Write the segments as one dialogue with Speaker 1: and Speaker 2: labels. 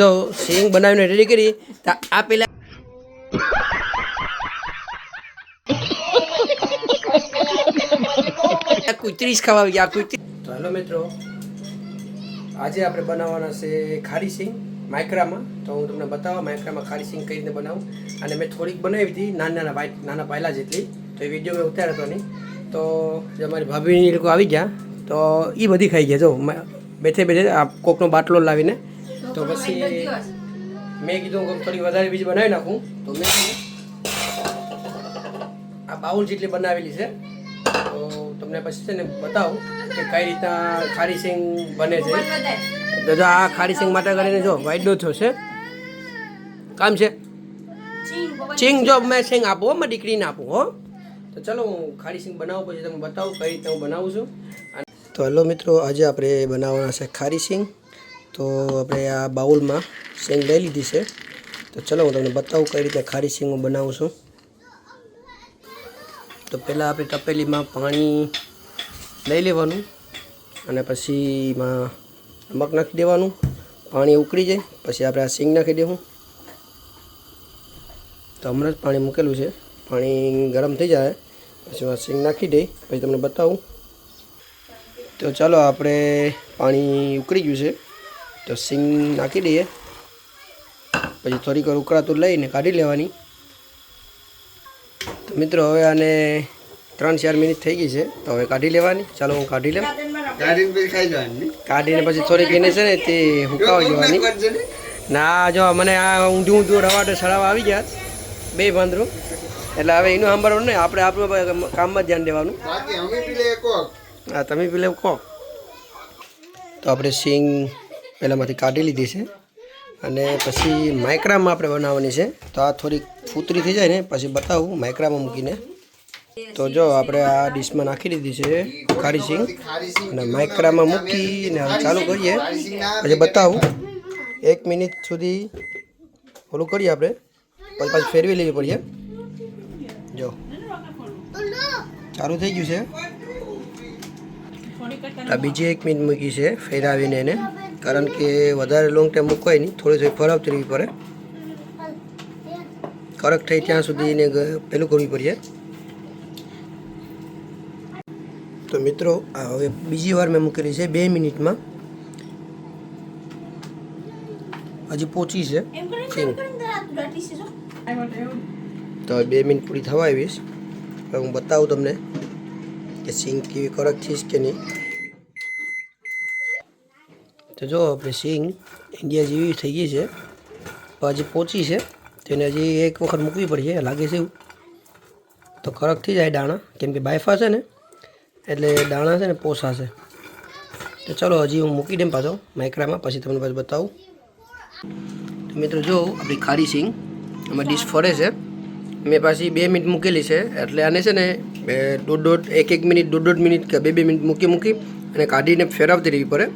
Speaker 1: જો સિંગ બનાવીને રેડી કરી, તો આ પેલા કુતરી જ ખવાવી ગયા કુતરી તો હેલો મિત્રો, આજે આપણે બનાવવાના છે ખારી સિંગ, માઇક્રામાં. તો હું તમને બતાવવા, માઇક્રામાં ખારી સિંગ કઈ રીતે બનાવું. અને મેં થોડીક બનાવી હતી નાના નાના વાઇટ નાના પાયલા જેટલી. તો એ વીડિયો મેં ઉતાર્યો હતો નહીં. તો જે અમારી ભાભીની લોકો આવી ગયા. તો એ બધી ખાઈ ગયા. જો બેઠે બેઠે આ કોકનો બાટલો લાવીને તો પછી મેં કીધું કે થોડી વધારે બીજી બનાવી નાખું. તો મેં આ બાઉલ જેટલી બનાવેલી છે તો તમને પછી છે ને બતાવું કે કઈ રીતના ખારી સિંગ બને છે. દાદા આ ખારી સિંગ માટે કરીને જો વાઇડો થયો છે. કામ છે? સિંગ જો મેં સિંગ આપું મારી દીકરીને આપું હો. તો ચલો હું ખારી સિંગ બનાવું પછી તમે બતાવું કઈ રીતે હું બનાવું છું. તો હેલો મિત્રો આજે આપણે બનાવવાના છે ખારી સિંગ તો આપણે આ બાઉલમાં શેંગ લઈ લીધી છે. તો ચલો હું તમને બતાવું કઈ રીતે ખારી શેંગ હું બનાવું છું. તો પહેલાં આપણે તપેલીમાં પાણી લઈ લેવાનું અને પછી એમાં નમક નાખી દેવાનું. પાણી ઉકળી જાય, પછી આપણે આ સિંગ નાખી દેવું. તો હમણાં જ પાણી મૂકેલું છે. પાણી ગરમ થઈ જાય, પછી આ સિંગ નાખી દઈ, પછી તમને બતાવું. તો ચાલો આપણે પાણી ઉકળી ગયું છે. તો સિંગ નાખી દઈએ. પછી થોડીક વાર ઉકળાતું લઈને કાઢી લેવાની. તો મિત્રો હવે આને ત્રણ ચાર મિનિટ થઈ ગઈ છે તો હવે કાઢી લેવાની. ચાલો હું કાઢી લઉં.
Speaker 2: જવાની
Speaker 1: કાઢીને પછી થોડીક એને છે ને તે હુકાવી
Speaker 2: કરજો ને?
Speaker 1: જો મને આ ઊંધું ઊંધું રવાટે સડાવવા આવી ગયા બે પાંદરું એટલે હવે એનું સાંભળવાનું નહીં આપણે આપણું કામમાં ધ્યાન દેવાનું.
Speaker 2: કોક.
Speaker 1: હા તમે પેલે કહો તો આપણે સિંગ પહેલાંમાંથી કાઢી લીધી છે. અને પછી માઇક્રામાં આપણે બનાવવાની છે. તો આ થોડીક ફૂતરી થઈ જાય ને, પછી બતાવું માઇક્રામાં મૂકીને. તો જો આપણે આ ડીશમાં નાખી દીધી છે ખારી સિંગ. અને માઇક્રામાં મૂકીને ચાલુ કરીએ. પછી બતાવું. એક મિનિટ સુધી ઓલું કરીએ આપણે. પછી પાછી ફેરવી લેવી પડીએ. જો. ચાલુ થઈ ગયું છે. આ બીજી એક મિનિટ મૂકી છે, ફેરાવીને એને. કારણ કે વધારે લોંગ ટાઈમ મૂકવાય નહીં. થોડી થોડી ફરાવતી રહેવી પડે. કડક થઈ ત્યાં સુધી એને પહેલું પેલું કરવી પડે. તો મિત્રો આ હવે બીજી વાર મેં મૂકેલી છે બે મિનિટમાં. હજી પહોંચી છે. સિંગ તો હવે બે મિનિટ પૂરી થવા આવીશ. હવે હું બતાવું તમને કે સિંગ કેવી કડક થઈશ કે નહીં. તો જો આપણે સિંગ ઇન્ડિયા જેવી થઈ ગઈ છે. હજી પહોંચી છે. તેને હજી એક વખત મૂકવી પડશે, લાગે છે એવું. તો કડક થઈ જાય દાણા, કેમ કે બાયફા છે ને, એટલે દાણા છે ને પોસાશે તો ચલો હજી હું મૂકી દઉં પાછો માઇક્રામાં, પછી તમને પાછું બતાવું. તો મિત્રો જો, આપણી ખારી સિંગ એમાં ડીશ ફરે છે. મેં પાછી બે મિનિટ મૂકેલી છે, એટલે આને છે ને દોઢ દોઢ, એક એક મિનિટ, દોઢ દોઢ મિનિટ કે બે બે મિનિટ મૂકી મૂકી અને કાઢીને ફેરવતી રહેવી પડે.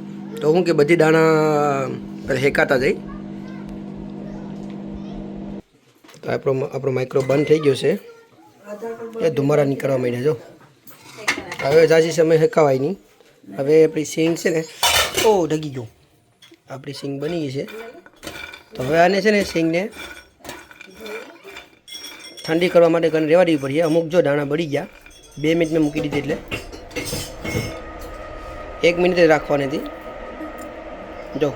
Speaker 1: તો હું કે બધી દાણા હેકાતા જાય તો આપણો આપણો માઇક્રો બંધ થઈ ગયો છે. એ ધુમારા નીકળવા માંડ્યા જો. હવે જાજી સમય હેકાવાય નહીં. હવે આપણી સિંગ છે ને, ઓ, ઢગી ગયું. આપણી સિંગ બની ગઈ છે. તો હવે આને છે ને સિંગને ઠંડી કરવા માટે કરીને રહેવા દેવી પડીએ અમુક જો દાણા બળી ગયા, બે મિનિટ મેં મૂકી દીધી એટલે. એક મિનિટ જ રાખવાની હતી. જો.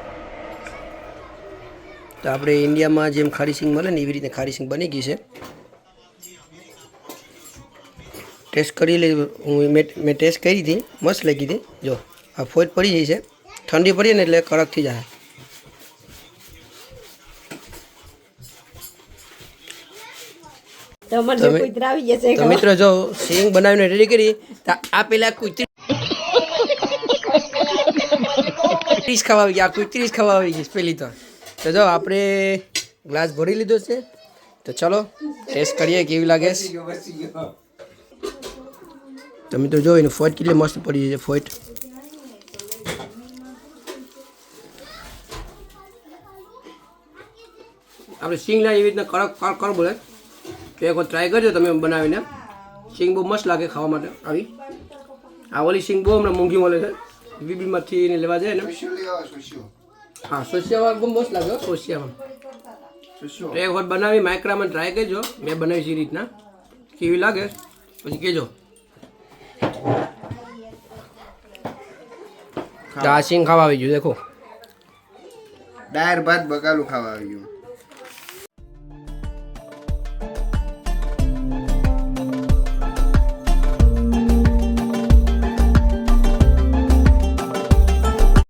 Speaker 1: તો આપણે ઇન્ડિયામાં જેમ ખારી સિંગ મળે ને એવી રીતે ખારી સિંગ બની ગઈ છે. ટેસ્ટ કરી લઈ હું મેં ટેસ્ટ કરી હતી મસ્ત લાગી હતી. જો આ ફોજ પડી ગઈ છે. ઠંડી પડીએ ને એટલે કડક થઈ જાય.
Speaker 3: તો
Speaker 1: મિત્રો જો સિંગ બનાવીને રેડી કરી તો આ પેલા કુતરી ખાવા ખવાવી ગઈ આ કુતરી જ ખવાવી ગઈ પેલી તો. તો જો, આપણે ગ્લાસ ભરી લીધો છે. તો ચલો, ટેસ્ટ કરીએ કેવી લાગે છે.
Speaker 2: તમે
Speaker 1: તો મિત્રો, જો, એની ફોટ કેટલી મસ્ત પડી છે ફોટ આપણે સિંગ લાવી એવી રીતના કડક કડક કડક બોલે તો એક ટ્રાય કરજો તમે બનાવીને. સિંગ બહુ મસ્ત લાગે ખાવા માટે. આવી. આ ઓલી સિંગ બહુ હમણાં મોંઘી મળે છે. બીબીમાંથી એને લેવા જાય ને? હા સોશિયામાં બહુ મસ્ત લાગ્યો સોસિયામાં એક વખત બનાવી માઇક્રામાં ટ્રાય કરજો. મેં બનાવી છે એ રીતના. કેવી લાગે? પછી કહેજો તો ખાવા આવી ગયું દેખો.
Speaker 2: દાળ ભાત બકાલું ખાવા આવી ગયું.